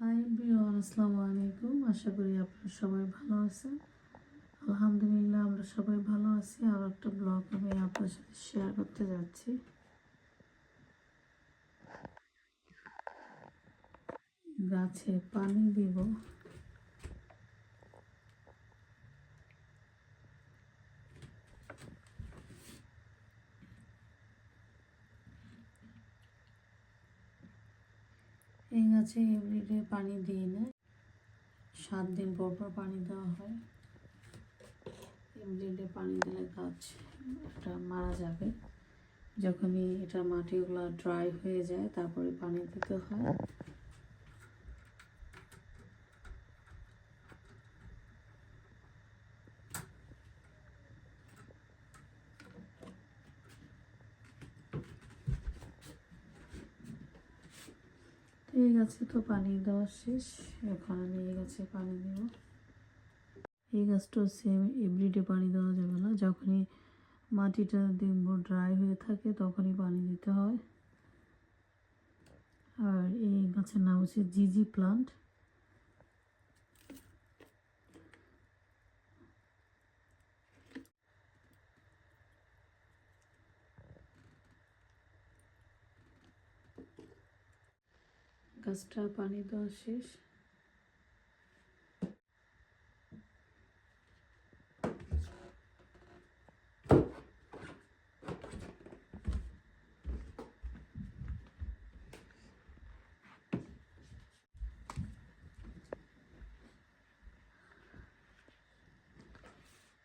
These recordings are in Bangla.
হাই বিয়ান আসসালামু আলাইকুম আশা করি আপনারা সবাই ভালো আছেন আলহামদুলিল্লাহ আমরা সবাই ভালো আছি আর একটা ব্লগ আমি আপনার সাথে শেয়ার করতে যাচ্ছি গাছে পানি দিব এই গাছে এমনিতে পানি দিই না। সাত দিন পর পর পানি দেওয়া হয়। এমনিতে পানি দিলে গাছ এটা মারা যাবে। যখনই এটা মাটিগুলো ড্রাই হয়ে যায়, তারপরে পানি দিতে হয়। এই গাছে তো পানি দেওয়া শেষ। এখন আমি এই গাছে পানি দেব। এই গাছটাও সেম এভরিডে পানি দেওয়া যাবে না। যখনই মাটিটা দেখব ড্রাই হয়ে থাকে, তখনই পানি দিতে হয়। আর এই গাছের নাম হচ্ছে জিজি প্লান্ট গাছটা পানি দেওয়া শেষ।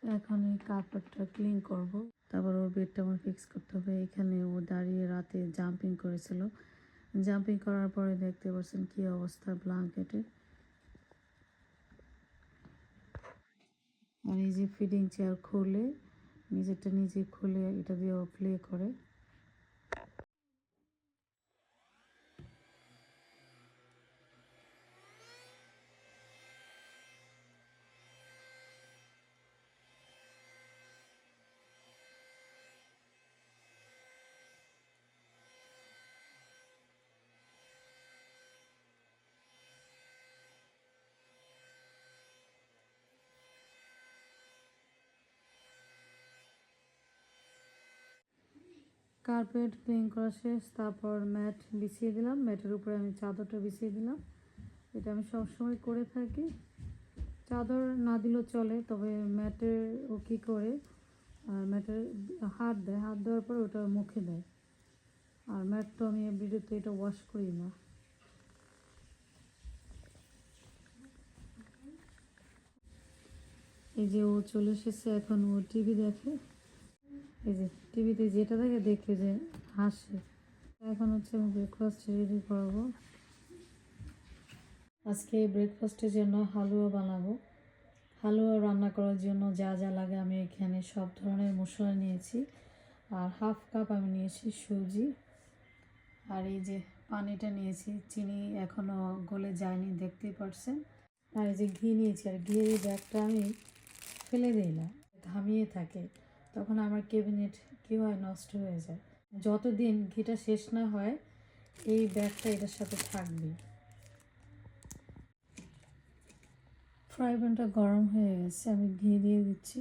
এখন এই কার্পেটটা ক্লিন করব। তারপর ওর বেডটা আমার ফিক্স করতে হবে। এখানে ও দাঁড়িয়ে রাতে জাম্পিং করেছিল। জাম্পিং করার পরে দেখতে পাচ্ছেন কি অবস্থা ব্লাঙ্কেটের আর এই যে ফিডিং চেয়ার খুলে, নিজেরটা নিজে খুলে এটা দিয়ে প্লে করে। কার্পেট ক্লিন করা শেষ, তারপর ম্যাট বিছিয়ে দিলাম। ম্যাটের উপরে আমি চাদরটা বিছিয়ে দিলাম। এটা আমি সবসময় করে থাকি। চাদর না দিলেও চলে, তবে ম্যাটের ও কী করে ম্যাটের হাত দেয়। হাত দেওয়ার পর ওটা মুখে দেয়। আর ম্যাট তো আমি তো এটা ওয়াশ করি না। এই যে ও চলে এসেছে, এখন ও টিভি দেখে। এই যে টিভিতে যেটা দেখে দেখে যে হাসে। এখন হচ্ছে আমি ব্রেকফাস্ট রেডি করব। আজকে ব্রেকফাস্টের জন্য হালুয়া বানাবো। হালুয়া রান্না করার জন্য যা যা লাগে আমি এখানে সব ধরনের মশলা নিয়েছি। আর হাফ কাপ আমি নিয়েছি সুজি। আর এই যে পানিটা নিয়েছি, চিনি এখনও গলে যায়নি, দেখতেই পারছেন। আর এই যে ঘি নিয়েছি, আর এই ব্যাগটা আমি ফেলে দিই না, ঘামিয়ে থাকে। তখন আমার ক্যাবিনেট কী হয় নষ্ট হয়ে যায়। যতদিন ঘিটা শেষ না হয়, এই ব্যাগটা এটার সাথে থাকবে। ফ্রাই প্যানটা গরম হয়ে গেছে, আমি ঘি দিয়ে দিচ্ছি।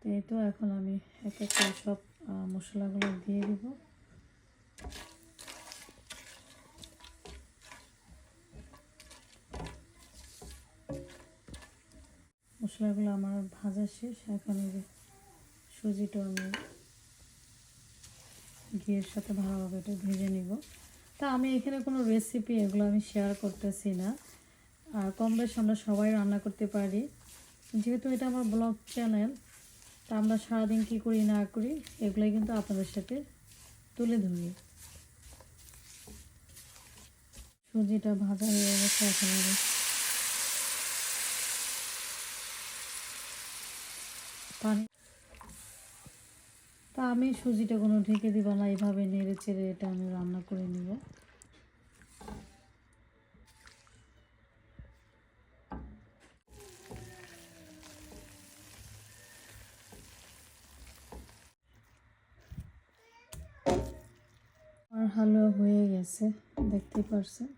তো এই তো এখন আমি এক এক করে সব মশলাগুলো দিয়ে দিব। মশলাগুলো আমার ভাজা শেষ। এখন এই যে সুজিটা আমি ঘিয়ের সাথে ভালোভাবে এটা ভেজে নিব। তা আমি এখানে কোনো রেসিপি এগুলো আমি শেয়ার করতেছি না। আর কম বেশ আমরা সবাই রান্না করতে পারি। যেহেতু এটা আমার ব্লগ চ্যানেল তা আমরা সারাদিন কী করি না করি, এগুলোই কিন্তু আপনাদের সাথে তুলে ধরি। সুজিটা ভাজা হয়ে গেছে, এখন পানি তা আমি সুজিটা কোনো ঢেকে দিব না এইভাবে নেড়ে চেড়ে এটা আমি রান্না করে নিব। আর হালুয়া হয়ে গেছে, দেখতে পারছেন?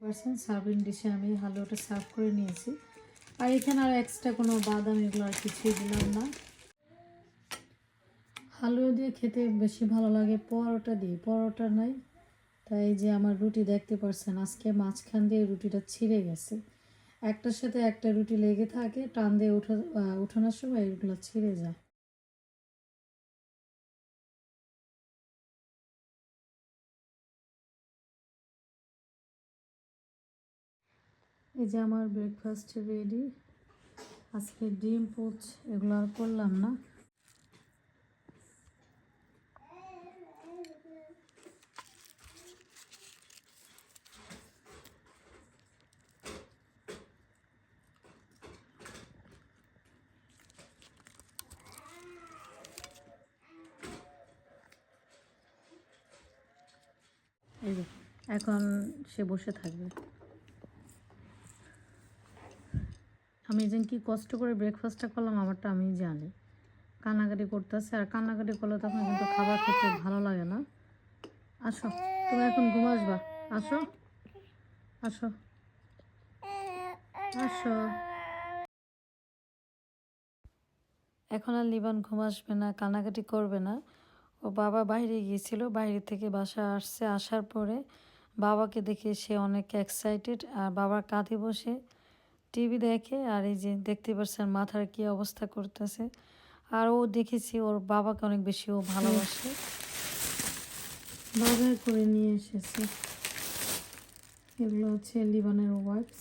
পারছেন? সার্ভিং ডিশে আমি হালুয়াটা সার্ভ করে নিয়েছি। আর এখানে আর এক্সট্রা কোনো বাদাম এগুলো আর কিছুই দিলাম না। হালুয়া দিয়ে খেতে বেশি ভালো লাগে, পরোটা দিয়ে। পরোটা নাই, তাই যে আমার রুটি দেখতে পারছেন, আজকে মাঝখান দিয়ে রুটিটা ছিঁড়ে গেছে। একটার সাথে একটা রুটি লেগে থাকে, টান দিয়ে উঠো উঠানোর সময় এগুলো ছিঁড়ে যায়। এই যে আমার ব্রেকফাস্ট রেডি আজকে ডিম, পোচ এগুলো আর করলাম না। এই যে, এখন সে বসে থাকবে। আমি যেন কি কষ্ট করে ব্রেকফাস্টটা করলাম আমারটা আমি জানি। কান্নাকাটি করতেছে, আর কান্নাকাটি করলে তখন কিন্তু খাবার খেতে ভালো লাগে না। আসো, তুমি এখন ঘুমাসবা আসো আসো আসো। এখন আর লিবান ঘুম আসবে না, কান্নাকাটি করবে না। ও বাবা বাইরে গিয়েছিল, বাইরে থেকে বাসা আসছে, আসার পরে বাবাকে দেখে সে অনেক এক্সাইটেড আর বাবার কাঁধে বসে টিভি দেখে আর এই যে দেখতে পাচ্ছেন মাথার কি অবস্থা করতেছে। আর ও দেখেছি ওর বাবাকে অনেক বেশি ও ভালোবাসে। বাজার করে নিয়ে এসেছে। এগুলো হচ্ছে লিবানের ওয়াইপস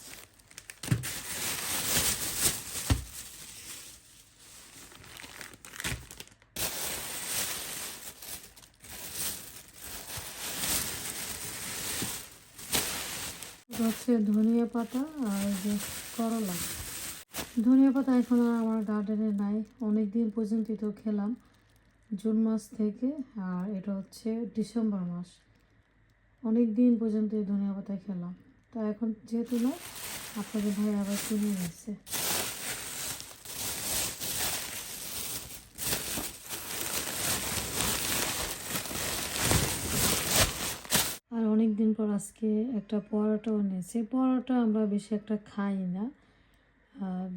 এটা হচ্ছে ধনিয়া পাতা আর যে করলা। ধনিয়া পাতা এখন আর আমার গার্ডেনে নাই। অনেক দিন পর্যন্ত তো খেলাম, জুন মাস থেকে, আর এটা হচ্ছে ডিসেম্বর মাস। অনেক দিন পর্যন্ত ধনিয়া পাতা খেলাম। তা এখন যেহেতু না আপনাদের ভাই আবার কিনে নিচ্ছে আর অনেক দিন পর আজকে একটা পরোটাও নিয়েছি। পরোটা আমরা বেশি একটা খাই না।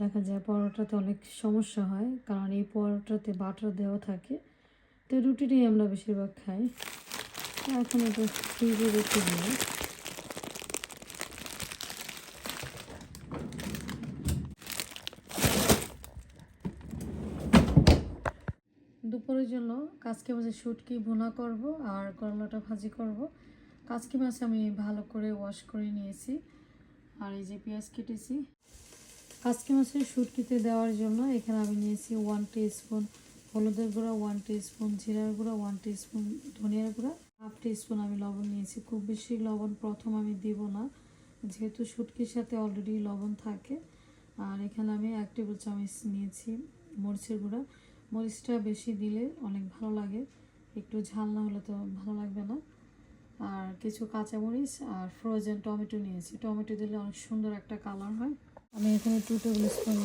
দেখা যায় পরোটাতে অনেক সমস্যা হয়, কারণ এই পরোটাতে বাটার দেওয়া থাকে, তো রুটিটাই আমরা বেশিরভাগ খাই। এখন এটা ফ্রিজে রেখে দিই। দুপুরের জন্য কাজকে মাছের শুটকি ভুনা করব আর করলাটা ভাজি করব। কাজকি মাছ আমি ভালো করে ওয়াশ করে নিয়েছি। আর এই যে পেঁয়াজ কেটেছি। কাজকি মাছের শুটকিতে দেওয়ার জন্য এখানে আমি নিয়েছি ওয়ান স্পুন হলুদের গুঁড়া ওয়ান স্পুন জিরার গুঁড়া ওয়ান স্পুন ধনিয়ার গুঁড়া হাফ স্পুন আমি লবণ নিয়েছি। খুব বেশি লবণ প্রথম আমি দিব না, যেহেতু শুটকির সাথে অলরেডি লবণ থাকে। আর এখানে আমি এক টেবিল চামচ নিয়েছি মরিচের গুঁড়া। মরিচটা বেশি দিলে অনেক ভালো লাগে। একটু ঝাল না হলে তো ভালো লাগবে না। আর কিছু কাঁচামরিচ আর ফ্রোজেন টমেটো নিয়েছি। টমেটো দিলে অনেক সুন্দর একটা কালার হয়। আমি এখানে টু টেবিল স্পুন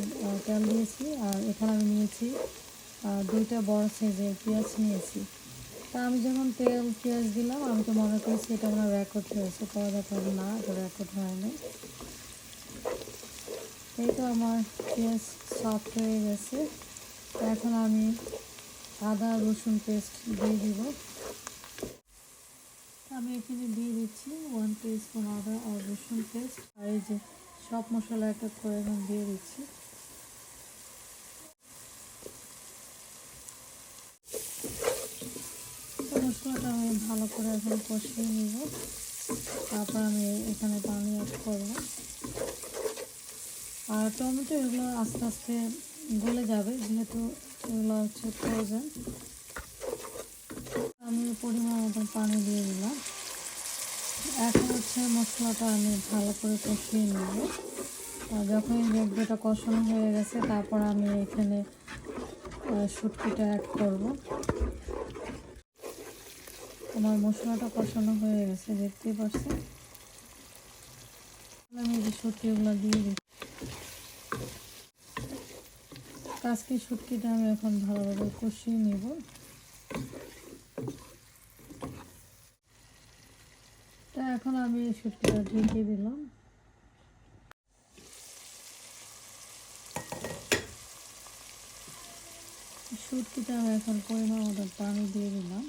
তেল দিয়েছি আর এখানে আমি নিয়েছি দুইটা বড় সাইজের পেঁয়াজ নিয়েছি। তা আমি যখন তেল, পেঁয়াজ দিলাম, আমি তো মনে করেছি এটা আমার রেকর্ড হয়েছে পরে দেখা না, এটা রেকর্ড হয়নি। এই তো আমার পেঁয়াজ সফট হয়ে গেছে। এখন আমি আদা, রসুন পেস্ট দিয়ে দিব। আমি এখানে দিয়ে দিচ্ছি ওয়ান স্পুন আদা আর রসুন পেস্ট আর এই যে সব মশলা এক করে এখন দিয়ে দিচ্ছি। মশলাটা আমি ভালো করে এখন কষিয়ে নিব। তারপর আমি এখানে পানি অ্যাড করব। আর টমেটো এগুলো আস্তে আস্তে গলে যাবে, যেহেতু এগুলো হচ্ছে আমি পরিমাণ মতন পানি দিয়ে দিলাম। এখন হচ্ছে মশলাটা আমি ভালো করে কষিয়ে নেব। যখন দেখবোটা কষানো হয়ে গেছে, তারপর আমি এখানে শুটকিটা অ্যাড করব। আমার মশলাটা কষানো হয়ে গেছে, দেখতেই পাচ্ছেন? আমি যে শুটকিগুলো দিয়ে দিই আজকে শুটকিটা আমি এখন ভালোভাবে কষিয়ে নেব। এখন আমি শুটকিটা ঢেকে দিলাম। শুটকিটা আমি এখন পরিমাণ মতো পানি দিয়ে দিলাম।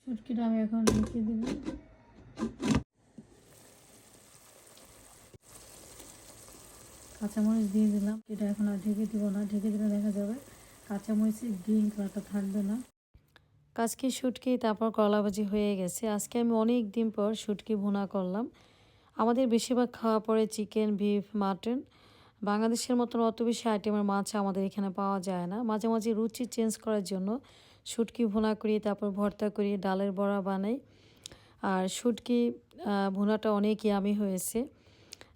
শুটকিটা আমি এখন ঢেকে দিব কাঁচামরিচ দিয়ে দিলাম। এটা এখন আর ঢেকে দিব না। ঢেকে দিলে দেখা যাবে কাঁচামরিচের গ্রিন কালারটা থাকবে না। আজকে শুটকি, তারপর কলা ভাজি হয়ে গেছে। আজকে আমি অনেক দিন পর শুটকি ভুনা করলাম। আমাদের বেশিরভাগ খাওয়া পড়ে চিকেন বিফ মাটন বাংলাদেশের মতন অত বেশি আইটেমের মাছ আমাদের এখানে পাওয়া যায় না। মাঝে মাঝে রুচি চেঞ্জ করার জন্য শুটকি ভুনা করি, তারপর ভর্তা করি, ডালের বড়া বানাই। আর শুটকি ভুনাটা অনেক ইয়ামি হয়েছে।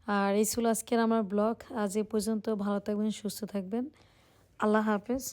আর এই ছিল আজকের আমার ব্লগ। আজ এ পর্যন্ত ভালো থাকবেন, সুস্থ থাকবেন। আল্লাহ হাফেজ।